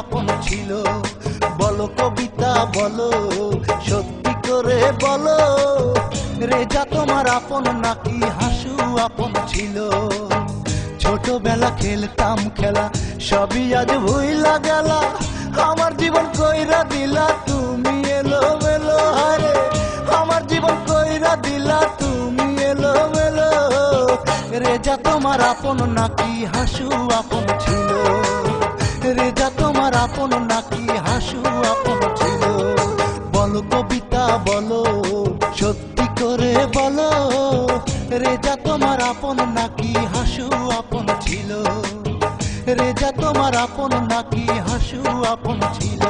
আপন ছিল। বলো কবিতা, বলো সত্যি করে বলো। রেজা, তোমার আপন নাকি হাসু আপন ছিল। ছোটবেলা খেলতাম খেলা, সবই আজ ভুইলা গেলা। আমার জীবন কইরা দিলা তুমি এলো মেলো হারে আমার জীবন কইরা দিলা তুমি এলো মেলো রেজা, তোমার আপন নাকি হাসু আপন ছিল। তোমার আপন নাকি হাসু আপন ছিল? বলো কবিতা, বলো, সত্যি করে বলো। রেজা তোমার আপন নাকি হাসু আপন ছিল? রেজা তোমার আপন নাকি হাসু আপন ছিল?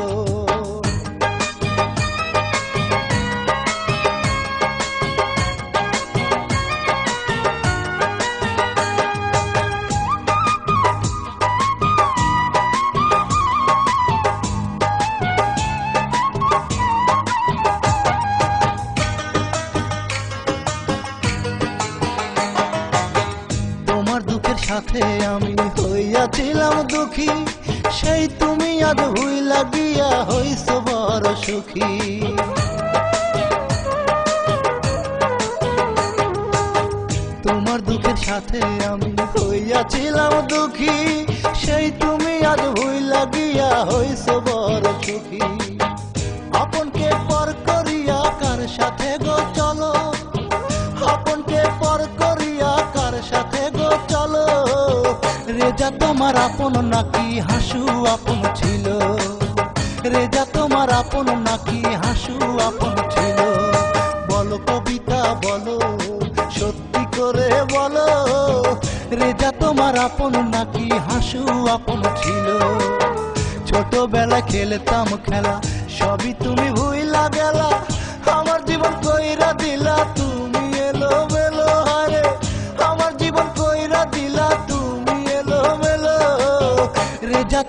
দুঃখের সাথে আমি হইয়াছিলাম দুঃখী। সেই তুমি আজ হইলা গিয়া হইছ বড় সুখী। তোমার দুঃখের সাথে আমি হইয়াছিলাম দুঃখী। সেই তুমি আজ হইলা গিয়া হইছ বড় সুখী। রেজা, তোমার আপন নাকি হাসু আপন ছিল? রেজা, তোমার আপন নাকি হাসু আপন ছিল? বলো কবিতা, বলো, সত্যি করে বলো। রেজা, তোমার আপন নাকি হাসু আপন ছিল? ছোটবেলা খেলতাম খেলা, সবই তুমি ভুইলা গেলা। আমার জীবন কইরা দিলা তুমি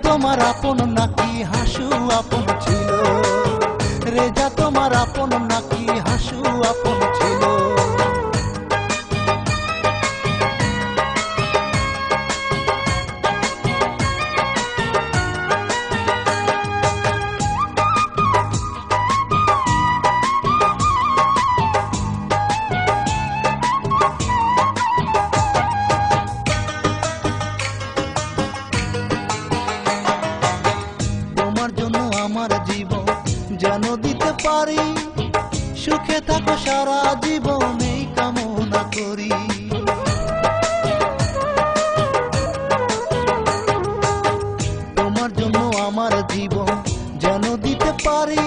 তোমার আপন নাকি হাসু আপন ছিল? রেজা তোমার আপন নাকি হাসু আপন থাকো সারা জীবন এই কামনা করি। তোমার জন্য আমার জীবন যেন দিতে পারি।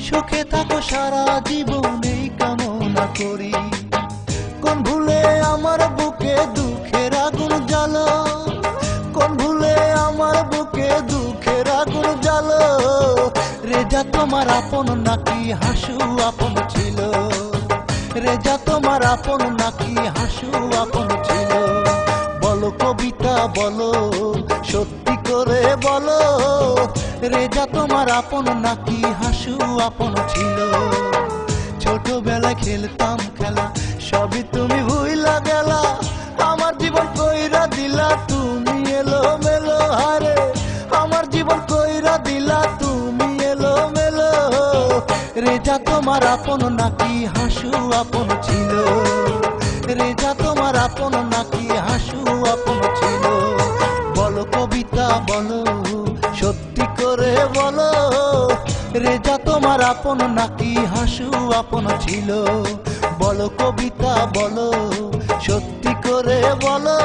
সুখে থাকো সারা জীবন এই কামনা করি। কোন ভুলে আমার বুকে দুঃখের আগুন জ্বালো। তোমার আপন নাকি হাসু আপন ছিল? রেজা, তোমার আপন নাকি হাসু আপন ছিল? বলো কবিতা, বলো সত্যি করে বলো। রেজা, তোমার আপন নাকি হাসু আপন ছিল? ছোটবেলায় খেলতাম খেলা, সবই তুমি ভুইলা রেজা, তোমার আপন নাকি হাসু আপন ছিল? রেজা, তোমার আপন নাকি হাসু আপন ছিল? বলো কবিতা, বলো, সত্যি করে বলো। রেজা, তোমার আপন নাকি হাসু আপন ছিল? বলো কবিতা, বলো, সত্যি করে বলো।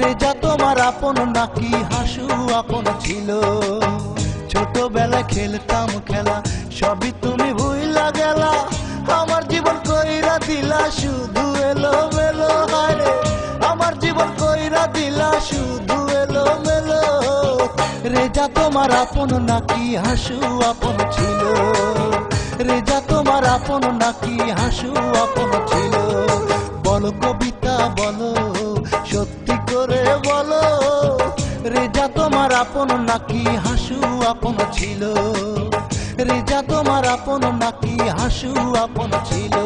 রেজা, তোমার আপন নাকি হাসু আপন ছিল? ছোটবেলায় খেলতাম খেলা, সবই তুমি ভুইলা গেলা। আমার জীবন কইরা দিলা, শুধু এলো মেলো হারে আমার জীবন কইরা দিলা, শুধু এলো মেলো রেজা, তোমার আপন নাকি হাসু আপন ছিল? রেজা, তোমার আপন নাকি হাসু আপন ছিল? বলো কবিতা, বলো আপন নাকি হাসু আপন ছিল? রেজা তোমার আপন নাকি হাসু আপন ছিল?